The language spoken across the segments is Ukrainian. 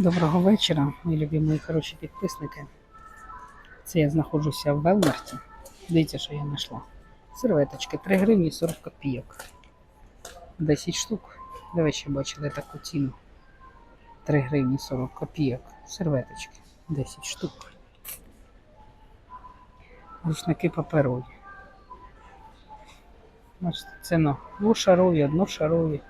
Доброго вечора, мої любі мої хороші підписники. Це я знаходжуся в Велмарті. Дивіться, що я знайшла. Серветочки 3 гривні 40 копійок. 10 штук. Де ви ще бачили таку ціну? 3 гривні 40 копійок. Серветочки 10 штук. Рушники паперові. Бачите, ціна двошарові, одношарові.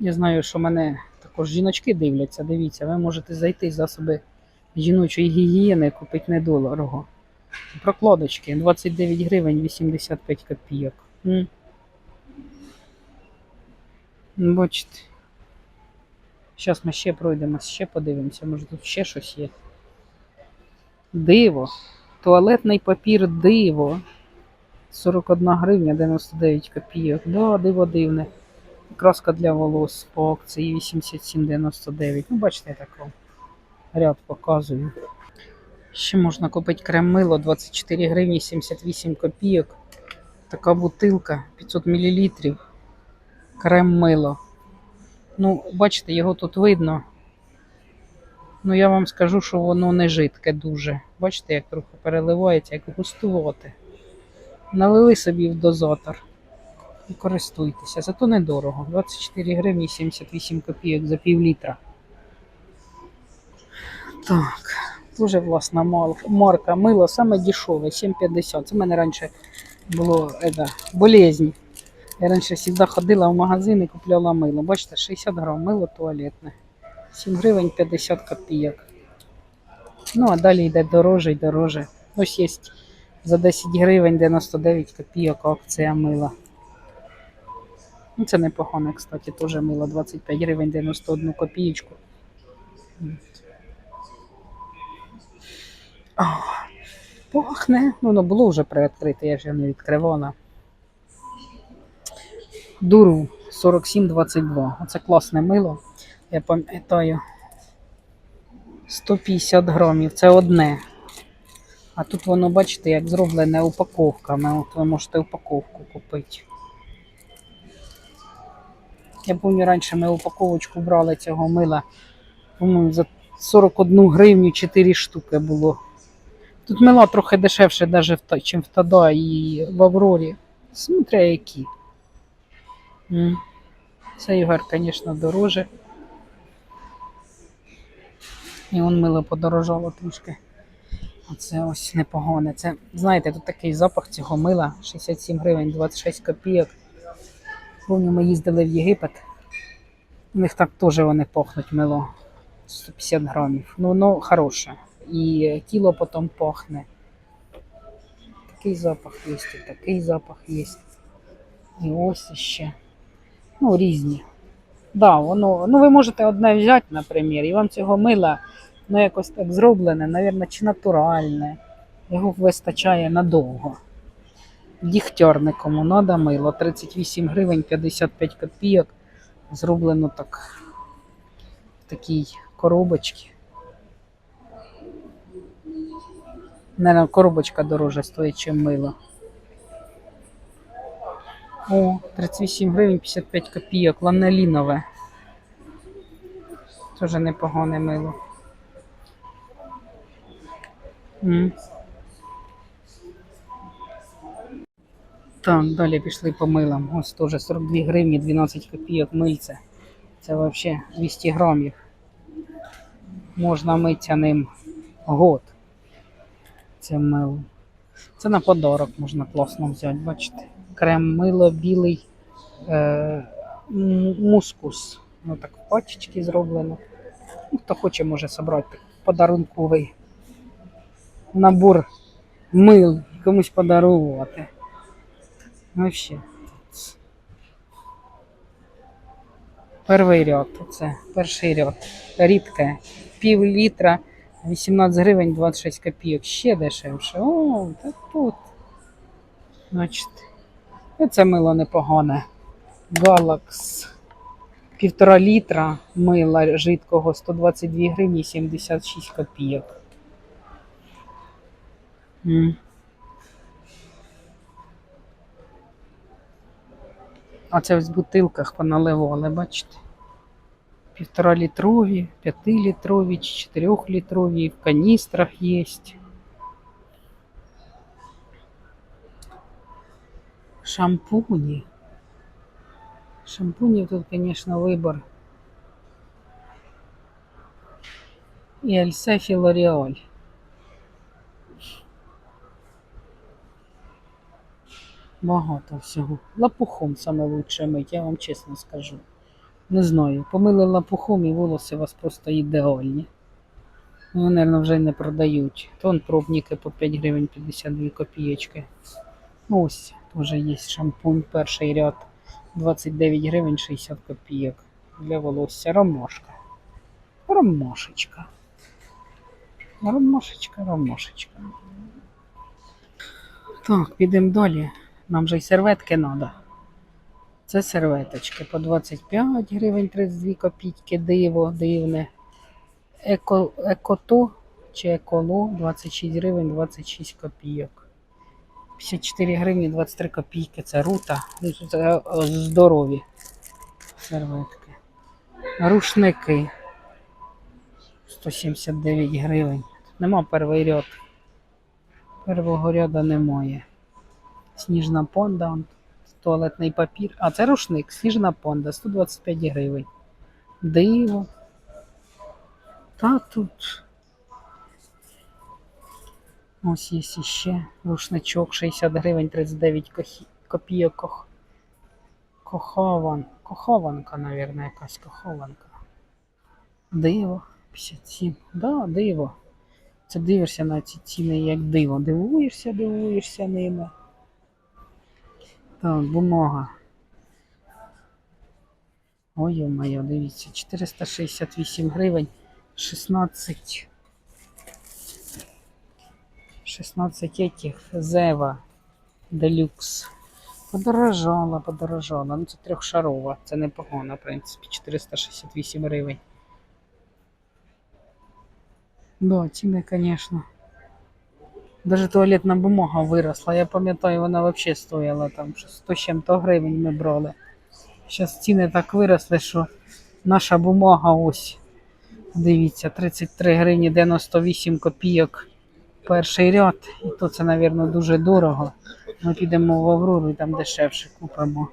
Я знаю, що мене також жіночки дивляться. Дивіться, ви можете зайти в засоби жіночої гігієни, купити недорого. Прокладочки 29 гривень 85 копійок. Бачите. Зараз ми ще пройдемо, ще подивимося, може тут ще щось є. Диво. Туалетний папір диво. 41 гривня 99 копійок. Да, диво дивне. Краска для волос по акції 87,99. Ну, бачите, я так вам ряд показую. Ще можна купити крем мило 24 гривні 78 копійок. Така бутилка 500 мл. Крем мило. Ну, бачите, його тут видно. Ну, я вам скажу, що воно не жидке дуже. Бачите, як трохи переливається, як густувати. Налили собі в дозатор і користуйтеся. Зато недорого. 24 гривні 78 копійок за пів літра. Так, дуже власна марка. Мило саме дешеве, 7,50. Це в мене раніше було это, болезнь. Я раніше завжди ходила в магазин і купляла мило. Бачите, 60 грам мило туалетне. 7 гривень 50 копійок. Ну, а далі йде дороже і дороже. Ось є за 10 гривень 99 копійок акція мила. Ну, це непогано, кстати, теж мило 25 гривень 91 копієчку. О, пахне. Ну, воно було вже приоткрите, я ж не відкривала. Дуру 47,22. Оце класне мило. Я пам'ятаю. 150 грамів. Це одне. А тут воно, бачите, як зроблене упаковками. От ви можете упаковку купити. Я пам'ятаю, раніше ми упаковочку брали цього мила. По-моєму, за 41 гривню 4 штуки було. Тут мила трохи дешевше, навіть чим в Тада і в Аврорі. Смотря які. М. Це Ігор, звісно, дороже. І он мило подорожало трішки. Оце ось непогане. Це, знаєте, тут такий запах цього мила 67 гривень 26 копійок. Помню, ми їздили в Єгипет. У них так теж вони пахнуть мило. 150 грамів. Ну, воно хороше. І тіло потім пахне. Такий запах є, і такий запах є. І ось ще. Ну, різні. Да, воно, ну ви можете одне взяти, наприклад, і вам цього мила ну, якось так зроблене, навірно, чи натуральне. Його вистачає надовго. Дігтярникому надо мило. 38 гривень 55 копійок. Зроблено так в такій коробочці. Наверно, коробочка дороже стоїть, ніж мило. О, 38 гривень 55 копійок, ланолінове. Тоже непогане мило. М. Так, далі пішли по милам. Ось теж 42 гривні 12 копійок мильце. Це взагалі 200 грамів. Можна митися ним год. Це мило. Це на подарок можна класно взяти, бачите. Крем мило білий е, мускус. Ну так пачечки зроблено. Ну, хто хоче, може собрати подарунковий набор мил комусь подарувати. Вообще. Перший ряд. Це перший ряд. Рідке. Пів літра, 18 гривень 26 копійок. Ще дешевше. О, та тут. Значить. І це мило непогане. Галакс. Півтора літра мила жидкого 122 гривні 76 копійок. М. А це в бутилках поналивали, бачите? Півтора літрові, п'ятилітрові, чотирьохлітрові, в каністрах є. Шампуні. Шампунів тут, звісно, вибор. І Альсефі Лореаль. Багато всього. Лапухом саме лучше мить, я вам чесно скажу. Не знаю. Помили лапухом і волоси у вас просто ідеальні. Ну, мабуть, вже не продають. Тон пробники по 5 гривень 52 копійочки. Ось, теж є шампунь, перший ряд 29 гривень 60 копійок. Для волосся ромашка. Ромашечка. Ромашечка, ромашечка. Так, підемо далі. Нам же й серветки треба. Це серветочки по 25 гривень 32 копійки, диво, дивне. Еко, екото чи еколо 26 гривень 26 копійок. 54 гривні 23 копійки. Це рута. Це здорові серветки. Рушники 179 гривень. Нема перший ряд. Первого ряду немає. Сніжна понда, он, туалетний папір. А це рушник, сніжна понда, 125 гривень. Диво. Та тут. Ось є ще рушничок 60 гривень 39 кохі- копійок. Кох... Кохован. Кохованка, мабуть, якась кохованка. Диво. 57. Да, диво. Це дивишся на ці ціни як диво. Дивуєшся, дивуєшся ними. Так, бумага. Ой, моє, дивіться, 468 гривень, 16. 16 этих Зева Делюкс. Подорожала, подорожала. Ну, це трьохшарова. Це непогано, в принципі, 468 гривень. Да, ціни, звісно. Даже туалетна бумага виросла. Я пам'ятаю, вона взагалі стояла там 100 з чим-то гривень ми брали. Зараз ціни так виросли, що наша бумага ось. Дивіться, 33 гривні 98 копійок перший ряд. І то це, мабуть, дуже дорого. Ми підемо в Аврору і там дешевше купимо.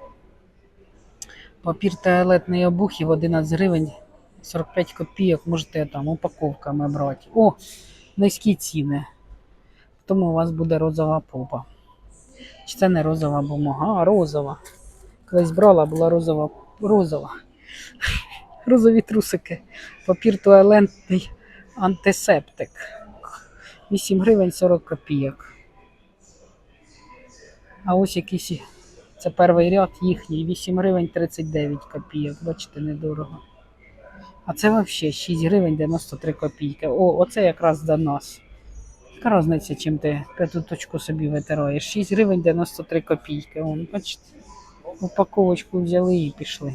Папір туалетний обухів 11 гривень 45 копійок. Можете там упаковками брати. О, низькі ціни. Тому у вас буде розова попа. Чи це не розова бумага, а розова. Колись брала, була розова. розова. Розові трусики. Папір туалетний антисептик. 8 гривень 40 копійок. А ось якийсь. Це перший ряд їхній. 8 гривень 39 копійок. Бачите, недорого. А це взагалі 6 гривень 93 копійки. О, оце якраз до нас. Яка різниця, чим ти п'яту точку собі витираєш? 6 гривень 93 копійки. Вон, бачите, упаковочку взяли і пішли.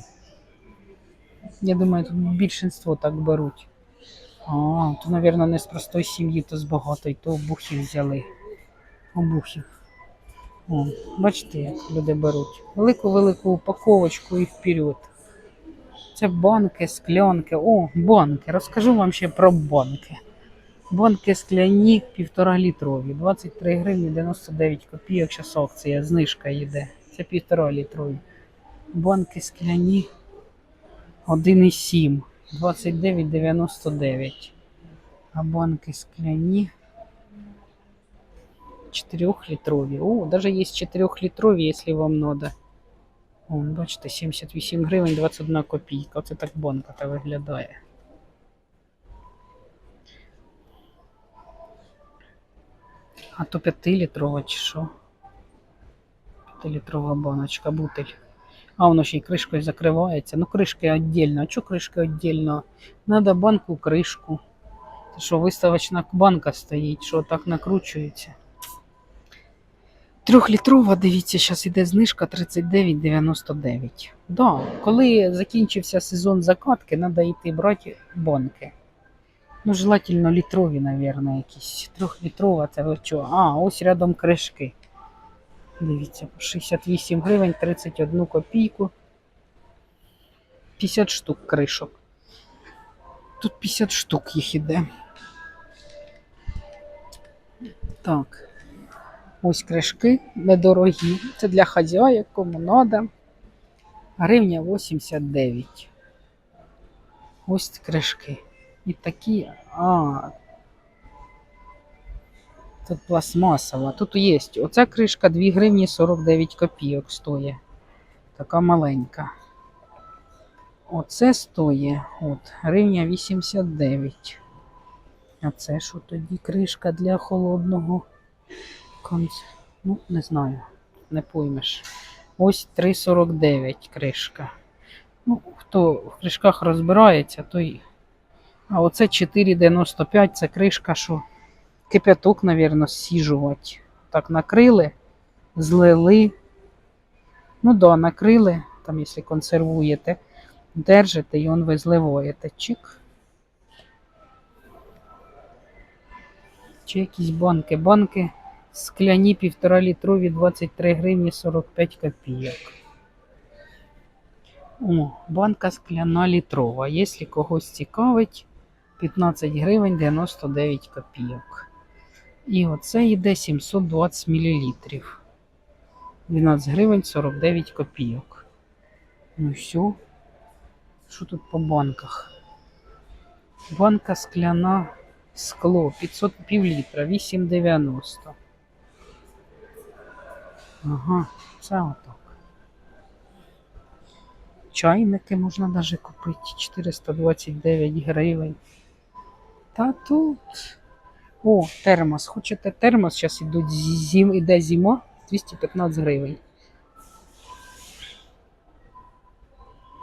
Я думаю, тут більшинство так беруть. А, то, мабуть, не з простої сім'ї, то з багатої, то обухів взяли. Обухів. О, бачите, як люди беруть. Велику-велику упаковочку і вперед. Це банки, склянки. О, банки. Розкажу вам ще про банки. Банки скляні півтора літрові. 23 гривні 99 копійок. Зараз акція, знижка йде. Це півтора літрові. Банки скляні 1,7. 29,99. А банки скляні 4-літрові. О, даже є 4-літрові, якщо вам надо. О, бачите, 78 гривень 21 копійка. Оце так банка та виглядає. А то 5-літрова чи що? 5-літрова баночка, бутиль. А воно ще й кришкою закривається. Ну, кришки віддільно. А чого кришки віддільно? Надо банку кришку. Це що, виставочна банка стоїть, що так накручується. Трьохлітрова, дивіться, зараз іде знижка 39,99. Да, коли закінчився сезон закатки, треба йти брати банки. Ну, желательно літрові, мабуть, якісь. Трьохлітрова, це ви що? А, ось рядом кришки. Дивіться, 68 гривень 31 копійку. 50 штук кришок. Тут 50 штук їх іде. Так. Ось кришки недорогі. Це для хазяїв, кому надо. Гривня 89. Ось кришки. І такі. А. Тут пластмасова. Тут є. Оця кришка 2 гривні 49 копійок стоїть. Така маленька. Оце стоїть. От, гривня 89. А це що тоді кришка для холодного. Ну, не знаю, не поймеш. Ось 3,49 кришка. Ну, хто в кришках розбирається, той. А оце 4,95 це кришка, що кипяток, мабуть, сіжувати. Так, накрили, злили. Ну да, накрили, там, якщо консервуєте, держите і он ви зливаєте. Чик. Чи якісь банки? Банки скляні півтора літрові 23 гривні 45 копійок. О, банка скляна літрова. Якщо когось цікавить, 15 гривень 99 копійок. І оце йде 720 мл. 12 гривень 49 копійок. Ну все. Що тут по банках? Банка скляна скло 500 пів літра, 8,90. Ага, це отак. Чайники можна навіть купити 429 гривень. Та тут. О, термос. Хочете термос? Зараз ідуть зім, іде зима 215 гривень.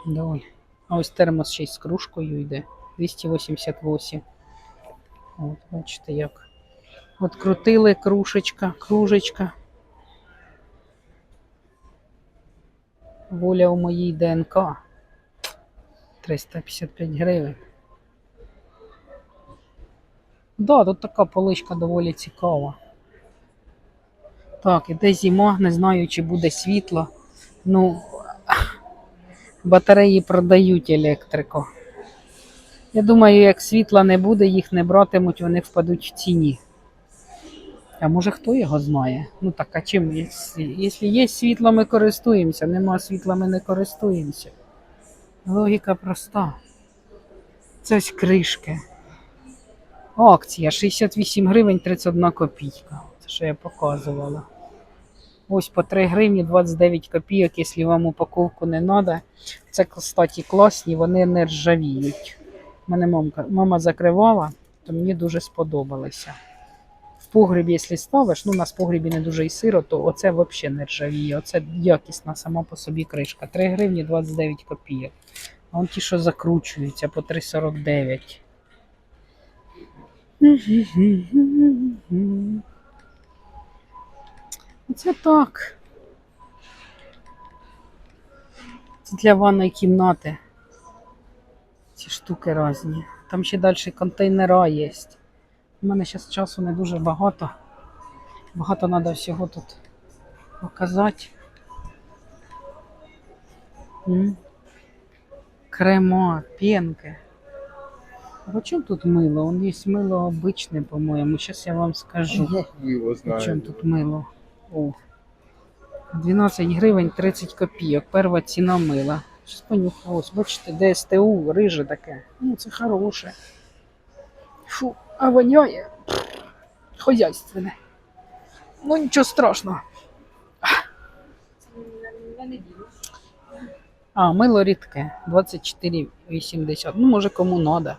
Давай. А ось термос ще й з кружкою йде. 288. От, бачите як. От крутили кружечка, кружечка. Воля у моїй ДНК. 355 гривень. Да, тут така поличка доволі цікава. Так, іде зима, не знаю, чи буде світло. Ну, батареї продають електрику. Я думаю, як світла не буде, їх не братимуть, вони впадуть в ціні. А може хто його знає? Ну так, а чим? Якщо, є світло, ми користуємося, нема світла, ми не користуємося. Логіка проста. Це ось кришки. Акція 68 гривень 31 копійка. Це що я показувала. Ось по 3 гривні 29 копійок, якщо вам упаковку не треба. Це, кстати, класні, вони не ржавіють. Мене мамка, мама закривала, то мені дуже сподобалося. В погрібі, якщо ставиш, ну у нас в погрібі не дуже і сиро, то оце взагалі не ржавіє. Оце якісна сама по собі кришка. 3 гривні 29 копійок. А вон ті, що закручуються по 3,49. Це так. Це для ванної кімнати. Ці штуки різні. Там ще далі контейнера є. У мене зараз часу не дуже багато. Багато треба всього тут показати. Крема, пенки. А по чому тут мило? Он є мило обичне, по-моєму. Зараз я вам скажу. Бог його По знає. чому тут мило? О. 12 гривень 30 копійок. Перша ціна мила. Щось понюхав. Ось, бачите, ДСТУ, риже таке. Ну, це хороше. Фу, а воняє. Хозяйственне. Ну, нічого страшного. А, мило рідке. 24,80. Ну, може, кому надо.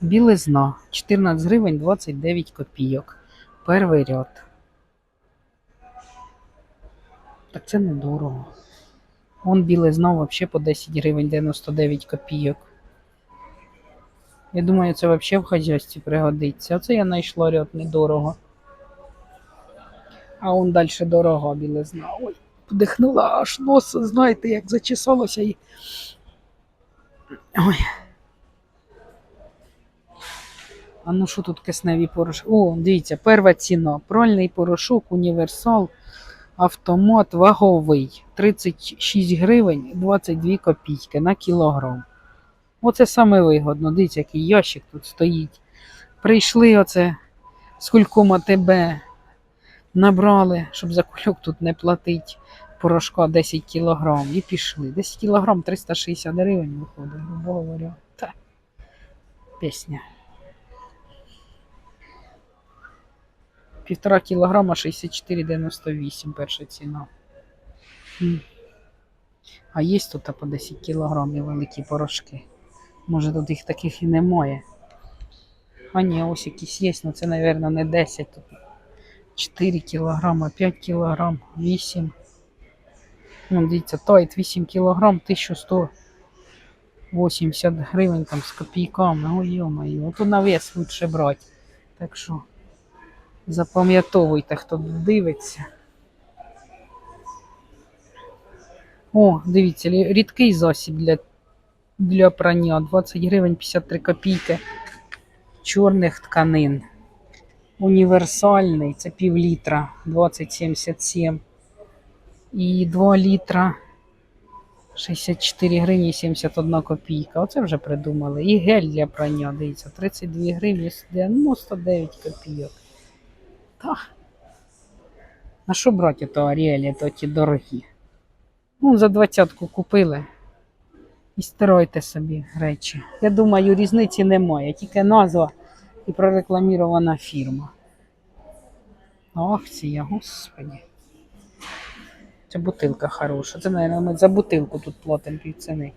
Білизна. 14 гривень 29 копійок. Перший ряд. Так це недорого. Вон білизна взагалі по 10 гривень 99 копійок. Я думаю, це взагалі в хазяйстві пригодиться. Оце я знайшла ряд недорого. А он далі дорога білизна. Ой, вдихнула аж нос, знаєте, як зачесалося і. Ой. А ну що тут кисневі порошки? О, дивіться, перша ціна. Пральний порошок, універсал, автомат ваговий. 36 гривень 22 копійки на кілограм. Оце саме вигодно. Дивіться, який ящик тут стоїть. Прийшли оце з кульком АТБ, набрали, щоб за кульок тут не платити порошка 10 кілограм і пішли. 10 кілограм 360 гривень виходить, грубо говоря. Та. Пісня. Півтора кілограма 64,98 перша ціна. А є тут по 10 кілограмів великі порошки. Може тут їх таких і немає. А ні, ось якісь є, але це, мабуть, не 10. Тут 4 кілограма, 5 кілограм, 8. Ну, дивіться, тайт 8 кілограм, 1180 гривень там з копійками. Ой, йо-моє, ото на вес лучше брати. Так що запам'ятовуйте, хто дивиться. О, дивіться, рідкий засіб для, для прання. 20 гривень 53 копійки чорних тканин. Універсальний, це пів літра 2077. І 2 літра 64 гривні 71 копійка. Оце вже придумали. І гель для прання, дивіться, 32 гривні 99 копійок. Та. На що брати то Аріелі, то ті дорогі? Ну, за двадцятку купили. І стирайте собі речі. Я думаю, різниці немає, тільки назва і прорекламірована фірма. Акція, господи. Це бутилка хороша. Це, мабуть, ми за бутилку тут платимо пів ціни.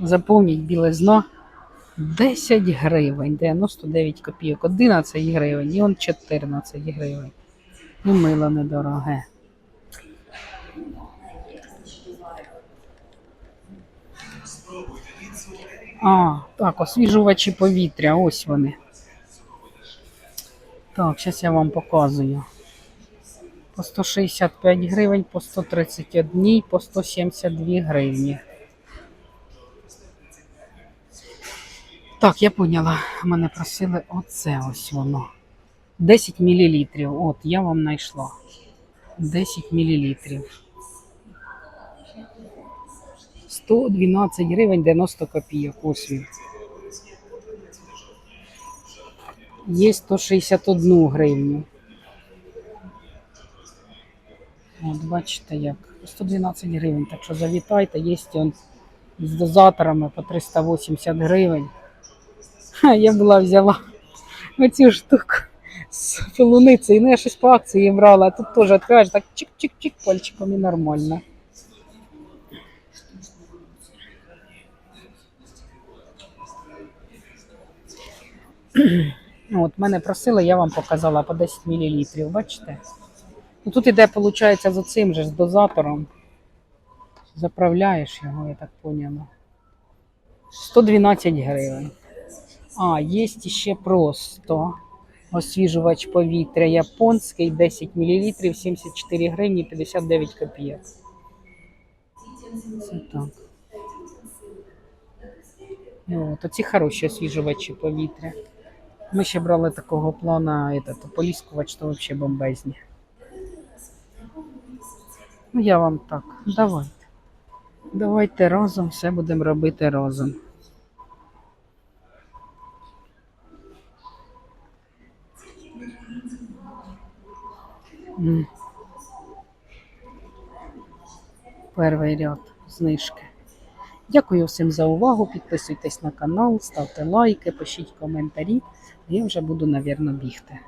Запомніть білизна 10 гривень, 99 копійок, 11 гривень, і он 14 гривень. Ну, мило недороге. А, так, освіжувачі повітря, ось вони. Так, зараз я вам показую. По 165 гривень, по 131, по 172 гривні. Так, я поняла. Мене просили оце ось воно. 10 мл. От, я вам знайшла. 10 мл. 112 гривень 90 копійок. Ось він. Є 161 гривню. От, бачите як. 112 гривень. Так що завітайте, є з дозаторами по 380 гривень. Я була взяла оцю штуку з полуницею. Ну, я щось по акції брала, а тут теж відкриваєш так чик-чик-чик пальчиком і нормально. Ну, От мене просили, я вам показала по 10 мл, бачите? Ну, тут іде, виходить, з оцим же, з дозатором. Заправляєш його, я так поняла. 112 гривень. А, є ще просто освіжувач повітря японський 10 мл, 74 гривні 59 копійок. Це так. От, оці хороші освіжувачі повітря. Ми ще брали такого плана, этот, поліскувач, то взагалі бомбезні. Ну, я вам так, давайте. Давайте разом все будемо робити разом. Перший ряд знижки. Дякую всім за увагу. Підписуйтесь на канал, ставте лайки, пишіть коментарі. Я вже буду, навірно, бігти.